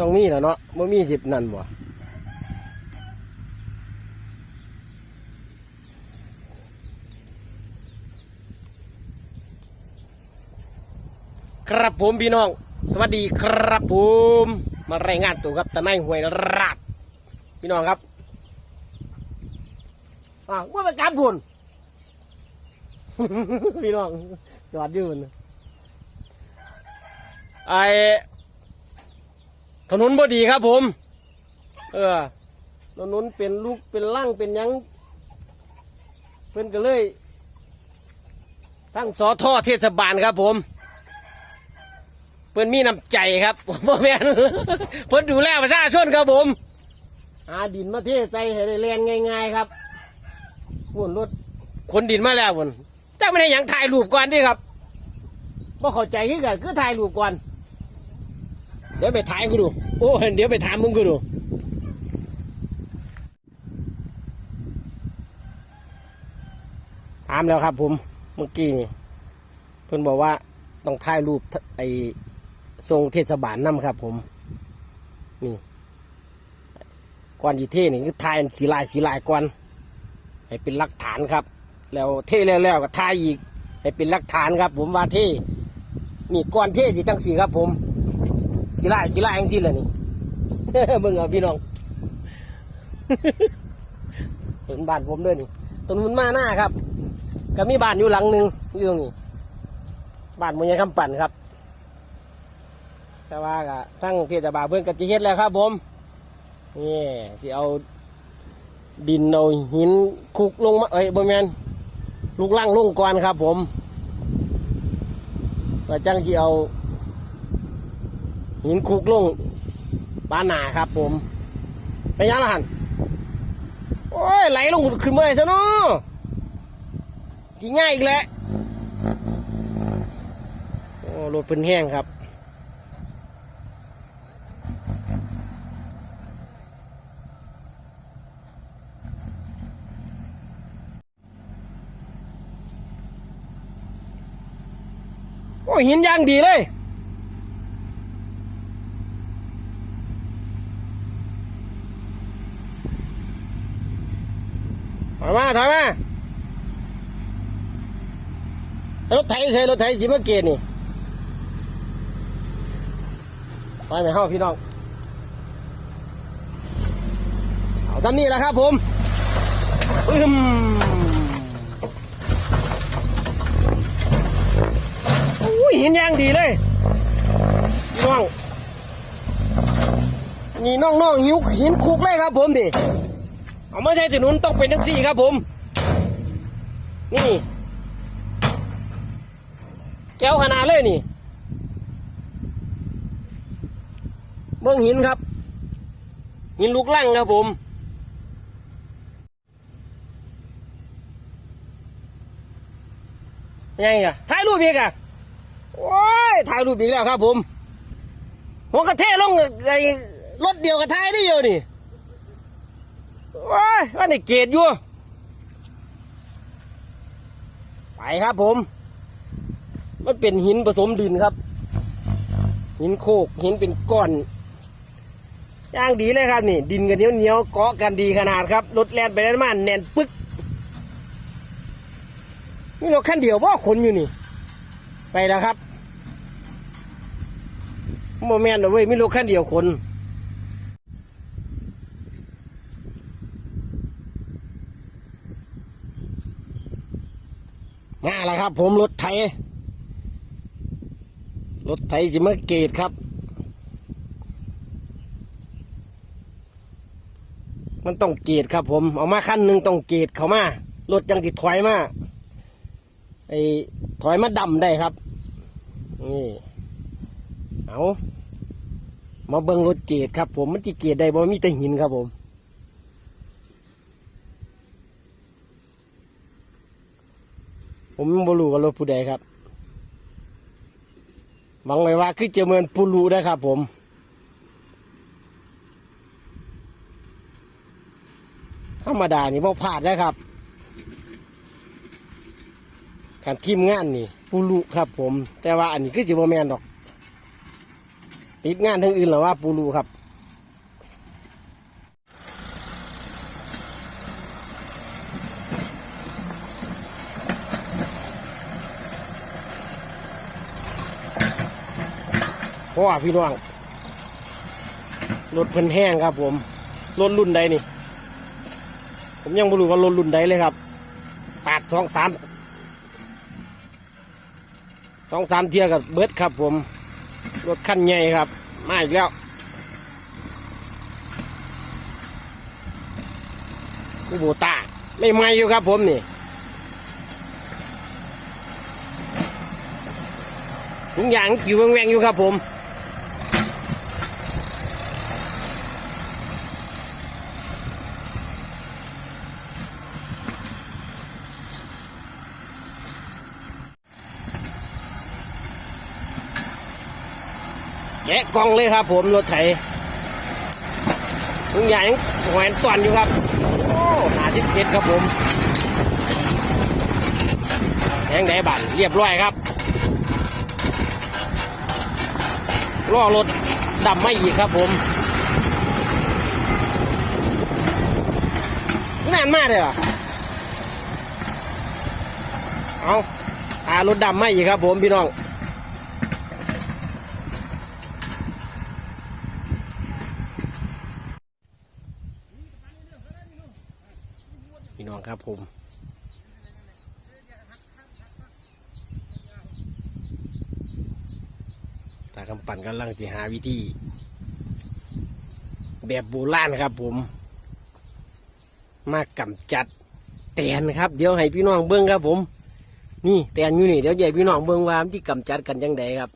ต้องมีแหล้วเนาะบ่มีสิบนั่นบ่ครับผมพี่น้อง สวัสดีครับผม มารายงานตัวครับตะไนหวยราดพี่น้องครับอ่าว่าไปกาบบุญพี่น้องจอดอยู่นะไอ ถนนบดีครับผม เออถนนเป็นลูกเป็นล่างเป็นหยังเพิ่นก็เลยทั้งสอท่อเทศบาลครับผม เพิ่นมีน้ำใจครับพ่อแม่นเพิ่นดูแลประชาชนครับผมหาดินมาเทใส่ให้ได้แรงง่าย ๆ ครับวนรถขนดินมาแล้ววนจ้าไม่ได้หยังถ่ายรูปก่อนดิครับบ่เข้าใจคือกันคือถ่ายรูปก่อน เดี๋ยวไปถ่ายกูดู โอ้เดี๋ยวไปถามมึงกูดูถามแล้วครับผมเมื่อกี้นี่เพิ่อนบอกว่าต้องถ่ายรูปไอ้ทรงเทศบาลนํครับ ผม นี่ก่อนจีเท่นี่คือถ่ายสีลายสีลายก่อนให้เป็นหลักฐานครับ แล้วเทแล้วแล้วก็ถ่ายอีกให้เป็นหลักฐานครับ ผมว่าเทนี่ก่อนเทสิจังสีครับ ผม สีลายสีลายจังสีเลยนี่เบิ่งเอาพี่น้องเป็นบ้านผมด้วยนี่ต้นมันมาหน้าครับ ก็มีบ้านอยู่หลังหนึ่งอยู่ตรงนี้บ้านมันยังคำปั่นครับ แต่ว่าก็ทั้งเทศบาลเพื่อนก็จะเฮ็ดแล้วครับ ผมนี่สิเอาดินเอาหินคุกลงมาเอ้ยบ่แมนลูกล่างลงก่อนครับ ผมก็จังสิเอา หินคุกลงบ้านหนาครับ ผมไปยังละหันโอ้ยไหลลงขึ้นเมาเลยซะเนาะที่ง่ายอีกแล้วโอ้รถเป็นแห้งครับโอ้หินย่างดีเลย ถอยมาถอยมารถไถใช่รถไถจิมาเกตนี่ไปไหนห้าพี่น้องเอาทำนี่แหละครับผมอึมโอ้ยหินย่างดีเลยพี่น้องนี่น้องๆหิวหินคุกเลยครับผมดิ เอาไม่ใช่ถนนต้องเป็นทั้งสี่ครับผม นี่ แก้วขนาดเลยนี่ เบื้องหินครับ หินลูกลั่งครับผมยังไงอะถ่ายรูปอีกอะโอ้ยถ่ายรูปอีกแล้วครับผมหัวกระเทลงไอ้รถเดียวกับถ่ายได้เดียวนี่ ว้ายว่าในเกตอยู่ ไปครับผม มันเป็นหินผสมดินครับ หินโคกหินเป็นก้อนย่างดีเลยครับนี่ ดินกันเหนียวเหนียวเกาะกันดีขนาดครับรถแล่นไปแล่นมาแน่นปึ๊กนี่รถคันเดียวว่าขนอยู่นี่ ไปแล้วครับโมเมนต์เว้ยไม่รถคันเดียวคน มาแล้ว ครับผมรถไถรถไถสิมาเกตครับ มันต้องเกตครับ ผมเอามาขั้นหนึ่งต้องเกตเขามารถยังติดถอยมาไอ้ถอยมาดำได้ครับนี่เอามาเบิ้งรถเกตครับ ผมมันจะเกตได้บ่มีแต่หินครับผม ผมบ่รู้ว่ารถผู้ใดครับ หวังไว้ว่าคือจะเหมือนปูรูนะครับผมธรรมดานี่บ่พลาดนะครับ การทีมงานนี่ปูรุครับ ผม แต่ว่าอันนี้คือจิบ่แมนดอก ติดงานทั้งอื่นหรอว่าปูรูครับ กว่าพี่น้องรถเพิ่นแห้งครับ ผมรถรุ่นใดนี่ ผมยังไม่รู้ว่ารถรุ่นใดเลยครับปาดสองสามสองสามเทียกับเบิร์ดครับ ผมรถคันใหญ่ครับ มาอีกแล้วกูโบตาไม่ไม่อยู่ครับ ผมนี่ทุกอย่างกิ่วแหวงๆอยู่ครับผมะกองเลยครับ ผมรถไถทุกอย่างยังแหวนต่อนอยู่ครับโอ้หาทิพเช็ดครับผมแทงไดบันเรียบร้อยครับล้อรถดำไม่อีกครับผมนานมากเลยเหรอเอาหารถดำไม่อีกครับผมพี่น้อง น้องครับผม ตาคำปั่นกำลังจะหาวิธี แบบโบราณครับผม มากำจัดแตนครับ เดี๋ยวให้พี่น้องเบิ้งครับผม นี่แตนอยู่นี่เดี๋ยวใหญ่พี่น้องเบิ้งว่ามันที่กำจัดกันยังไงครับ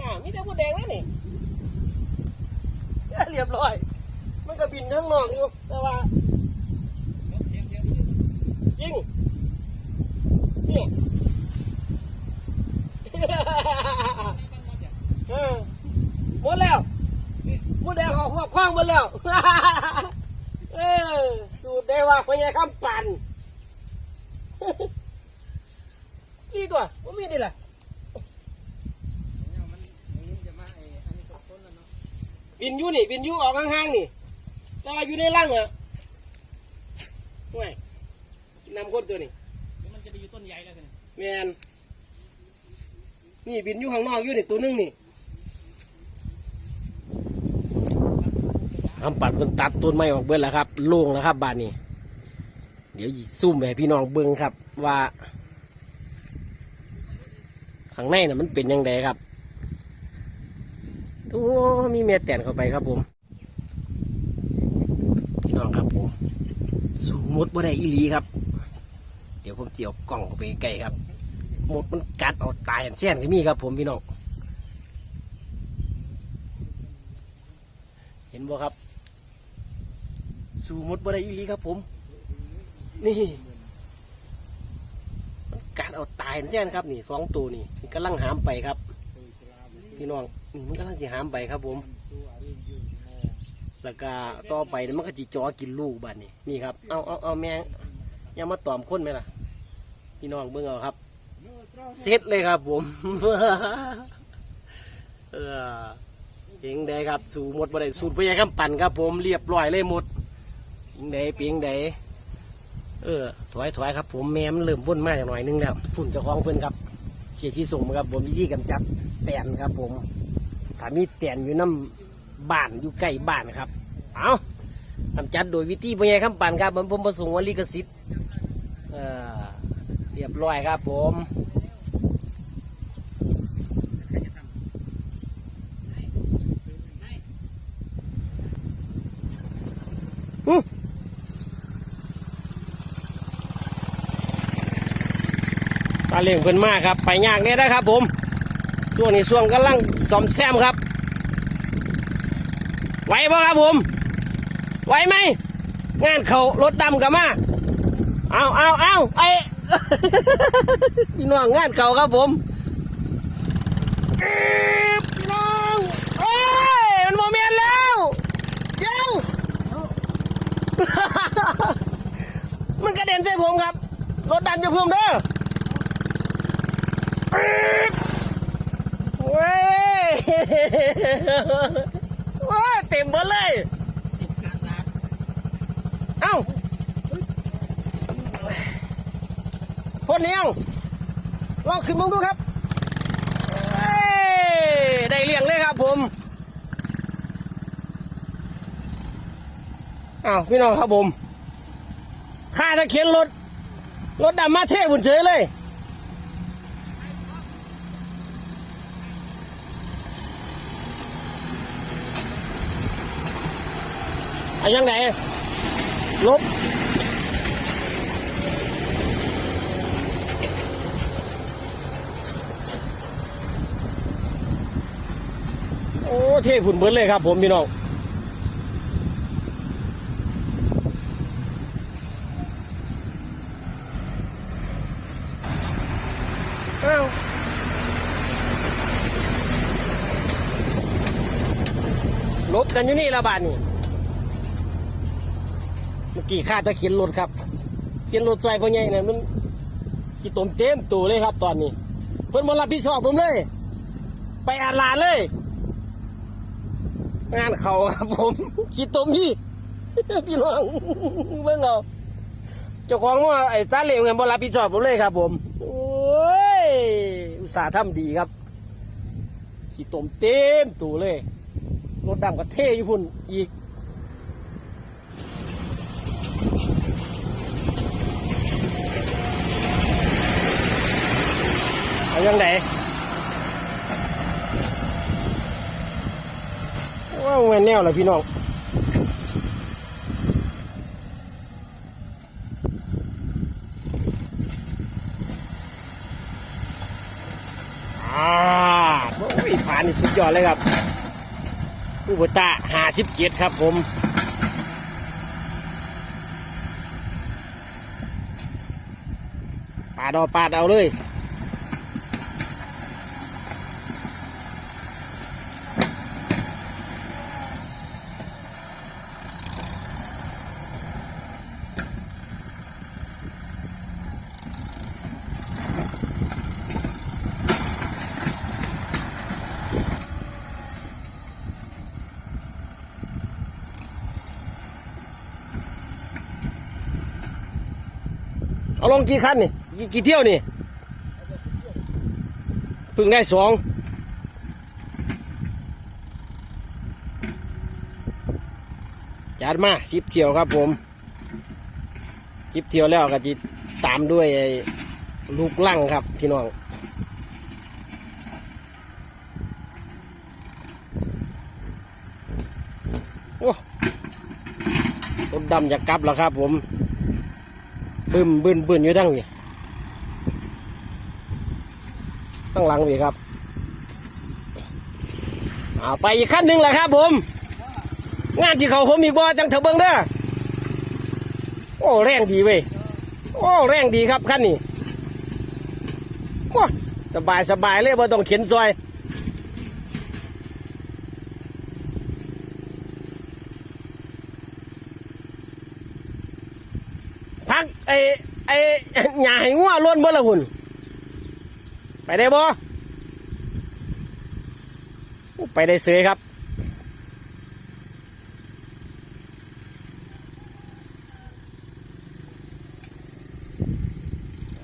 อ่ามีแต่ผู้แดงแล้วนี่เรียบร้อย ก็บินทั้งนอกอยู่แต่ว่าจริงนี่หมดแล้วหมดแดงเขาครอบคว้างหมดแล้วเออสูตรได้ว่าพญาคำปั่นนี่ตัวว่ามีนี่แหละบินอยู่นี่บินอยู่ออกห่างๆนี่ แต่ว่าอยู่ในร่างอะห่วยนำคนตัวนี้มันจะไปอยู่ต้นใหญ่แล้วกันแมนนี่บินอยู่ข้างนอกอยู่นี่ตัวหนึงนี่ทำปัดมันตัดต้นไม้ออกเบิดแล้วครับ โล่งแล้วครับบ้านนี้ เดี๋ยวซุ่มไปให้พี่น้องเบิ้งครับ ว่า ข้างในน่ะมันเป็นยังไงครับโอ้มีเมียแต่นเข้าไปครับผมพี่ น้องครับผมสูงมดบ่ได้อีหลีครับ เดี๋ยวผมเจียวกล่องไปใกลครับหมดมันกัดเอาตายอันเช่นก็มีครับ ผมพี่น้องเห็นบ่ครับ สู่หมดบ่ได้อีหลีครับผม นี่มันกัดเอาตายอันเช่นครับนี่สองตัวนี่มันกำลังหามไปครับ พี่น้องนี่มันกำลังจะหามไปครับผม แล้วก็ต่อไปนี่ยมันก็จีจอกินลูกบัดนี่นี่ครับเอาเอาเอาแมงยังมาตอมคนไหมล่ะ พี่น้องเบิ่งเอาครับเสร็จเลยครับผมเออเพียงใดครับ สูหมดบ่ได้สูตรพยาคำปั่นครับผมเรียบร้อยเลยหมดเพียงใดเพียงใดเออถอยถอยครับ ผมแม่มันเริ่มว่นมากอย่างหน่อยนึงแล้วฝุ่นเจ้าของเพิ่นครับเชียร์ชีส่งมครับ ผมวิธีกำจัดแตนครับ ผมถ้ามีแตนอยู่น้ำ บ้านอยู่ใกล้บ้านครับ เอากำจัดโดยวิธีพยาคำปั่นครับผมผมประสงค์วลิขสิทธิ์เออเรียบร้อยครับผมตาเลี้ยงเพิ่นมากครับ ไปยากเนี่ยนะครับผม ช่วงนี้ช่วงกำลังซ่อมแซมครับ ไหวปะครับผม ไหวไหม งานเขารถดำกับมา เอาเอาเอาไอพี่น้องงานเขาครับผมเอ๊ะพี่น้องโอ้ยมันโมเมนต์แล้วเดี๋ยวมันกระเด็นใส่ผมครับ รถดันจะพุ่มเด้อปึ๊บเว้ยว้า เต็มหมดเลย เอ้าพ่นเนียงลองขึ้นมึงดูครับเอ้ยได้เลี้ยงเลยครับผมอ้าวพี่น้องครับผมข้าจะเข็นรถ รถดำมาเทบุญเฉยเลย อะยังไงลบโอ้เท่ฝุ่นเบิดเลยครับผมพี่น้องอ้าวลบกันอยู่นี่ละบาทนี่เมื่อ กี้ข้าจะเขียนรถครับเขียนรถใส่พ่อใหญ่เนี่ยมันขี้ตมเต็มตัวเลยครับ ตอนนี้ เพิ่อนมารับผิดชอบผมเลย ไปอาลาเลย งานเขาครับผมขี้ตมพี่ พี่น้องเบิ่งเอาเจ้าของว่าไอ้ซาเลวเงินบ่รับผิดชอบผมเลยครับ ผมโอ้ยอุตส่าห์ทำดีครับขี้ตมเต็มตัวเลยรถดำก็เท่ยุ่นอีก เอายังไงว่าเงินแนวเลยพี่น้องอ่าโอ้ยผ่านนี่สุดยอดเลยครับอุบตะหาสิบเกียรครับผมปาดเอาปาดเอาเลย ลงกี่คันนี่กี่กี่เที่ยวนี่เพึ่งได้สองจัดมาสิบเที่ยวครับผมสิบเที่ยวแล้วก็จิตามด้วยลูกลั่งครับพี่น้องโอ้รถดำจะกลับแล้วครับผม บึ้มบึ้นบึ้นอยู่ทั้งนี่ตั้งหลังนี่ครับเอาไปอีกขั้นหนึ่งแหละครับผม งานที่เขาผมอีกบ่จังเถอะเบิ้งเด้อโอ้แรงดีเว้ยโอ้แรงดีครับขั้นนี้สบายสบายเลยบ่ต้องเข็นซอย พัก ไอ้ไอ้หญ้าให้งัวล้วนเบ่ละหุ่นไปได้บ่ไปได้เสยครับ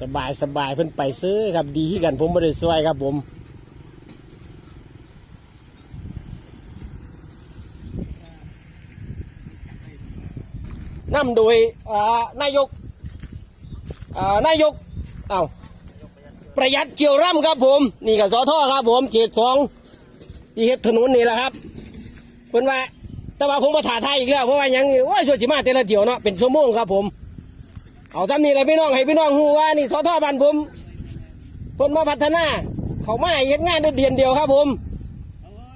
สบายสบายเพิ่นไปซื้อครับดีที่กันผมไม่ได้ซวยครับผมนำโดยอ่านายก นายกเอาประหยัดเกี่ยวร่ำครับผม นี่กับสอท่อครับผมเขตสองที่เฮ็ดถนนนี่แหละครับเพิ่นว่าแต่ว่าผมมาถ่าทายอีกแล้วเพราะว่ายังว่าช่วยจิมาแต่ละเดียวเนาะเป็นชั่วโมงครับผม เอาซ้ำนี่เลยพี่น้องให้พี่น้องฮู้ว่านี่สอท่อบ้านผมเพิ่นมาพัฒนา เขามาเฮ็ดงานได้เดือนเดียวครับผม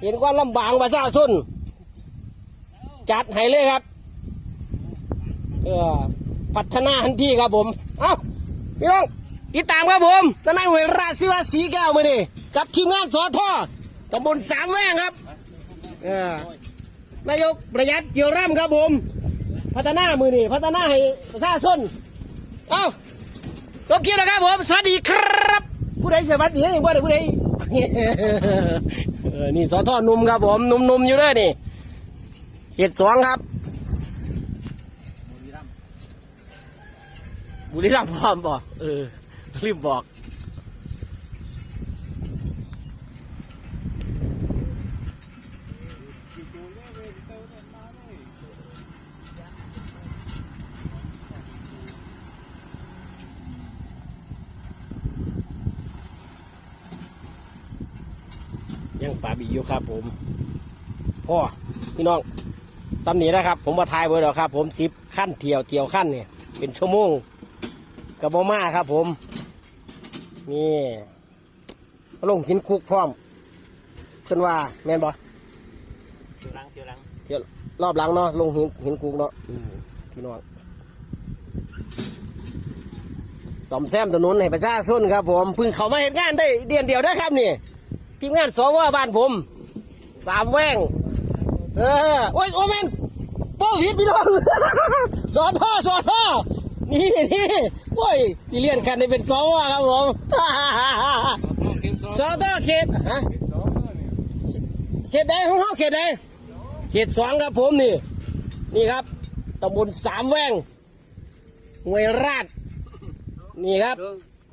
เห็นความลำบากประชาชนจัดให้เลยครับ เออพัฒนาทันทีครับผม เอ้า พี่น้องติดตามครับผมตนนั้นเวราศิวาสีแก้วมานี่กับทีมงานสอท่อตำบลสามแม่งครับนายกประหยัดเกี่ยวร่ำครับผม พัฒนามือนี่พัฒนาให้ประชาชนเอ้าจบคลิปแล้วครับผม สวัสดีครับ ผู้ใดสวัสดียังบ่ได้ผู้ใดเออนี่สอทอนุ่มครับผม นุ่มๆอยู่เด้อนี่เขตสองครับ บุรีรัมย์บุรีรัมย์พร้อมบ่เออ รีบบอก ยังป่าบีอยู่ครับผมพ่อพี่น้องซ้ำนี้นะครับ ผมมาทายเบอร์แล้วครับ ผมสิบขั้นเที่ยวเที่ยวขั้นเนี่ยเป็นชั่วโมง กับบมาครับผม นี่ลงหินคุกพร้อมเพื่อนว่าแม่นบ่เที่ยวหลังเที่ยวหลังเที่ยวรอบหลังเนาะลงหินหินคุกเนาะอืมพี่น้องสมแซมถนนให้ประชาชนครับผมเพึ่งเขามาเห็นงานได้เดือนเดียวนะครับนี่ทีมงานสวบ้านผมสามแว่งเออโอ้ยโอ้แมนโป้หิดพี่น้องสอท่อสอท่อนี่นี่ โอ้ยที่เลียนกันได้เป็นสวครับผมสอท่อเขตฮะเขตใดของเขาเขตใดเขตสองครับผมนี่ นี่ครับตำบลสามแว่งหวยราดนี่ครับเดิน